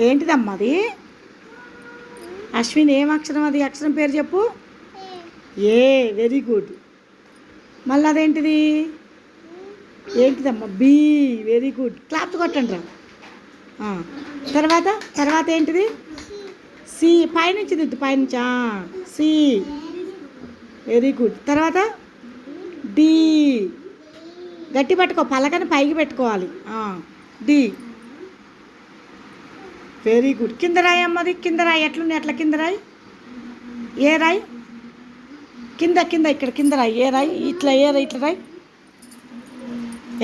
ఏంటిదమ్మా అది? అశ్విన్ ఏం అక్షరం అది? అక్షరం పేరు చెప్పు. ఏ. వెరీ గుడ్ మళ్ళీ అదేంటిది? ఏంటిదమ్మా? బి వెరీ గుడ్ క్లాప్ కొట్టండి రా. తర్వాత తర్వాత ఏంటిది? సి. పైనుంచి దిద్దు పైనుంచి? సి. వెరీ గుడ్ తర్వాత డి. గట్టి పట్టుకో పలకని పైకి పెట్టుకోవాలి. డి. Very good. కింద రాయి అమ్మది కింద రాయి. ఎట్లుంది ఎట్లా కింద రాయి? ఏ రాయి? కింద కింద ఇక్కడ కింద రాయి. ఏ రాయి? ఇట్లా ఏ రాయి? ఇట్లా రాయి.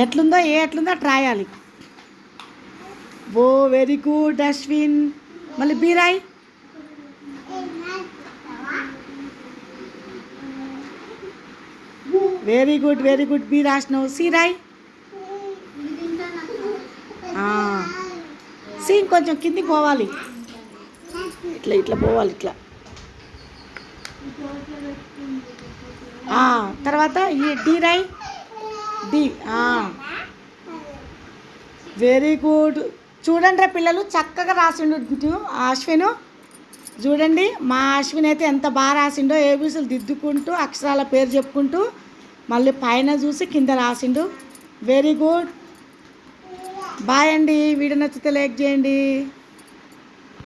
ఎట్లుందో ఏ ఎట్లుందో అట్లా రాయాలి. ఓ వెరీ గుడ్ అశ్విన్. మళ్ళీ బి రాయి. Very good very good. B రాసినావు. C రాయి. సి కొంచెం కిందికి పోవాలి. ఇట్లా ఇట్లా పోవాలి ఇట్లా. తర్వాత ఈ డి రాయి డి వెరీ గుడ్ చూడండి రా పిల్లలు చక్కగా రాసిండు అశ్విన్. చూడండి మా అశ్విన్ అయితే ఎంత బాగా రాసిండో ఏబీసీలు దిద్దుకుంటూ అక్షరాల పేరు చెప్పుకుంటూ మళ్ళీ పైన చూసి కింద రాసిండు. వెరీ గుడ్ బాయ్ అండి. వీడియో నచ్చితే లైక్ చేయండి.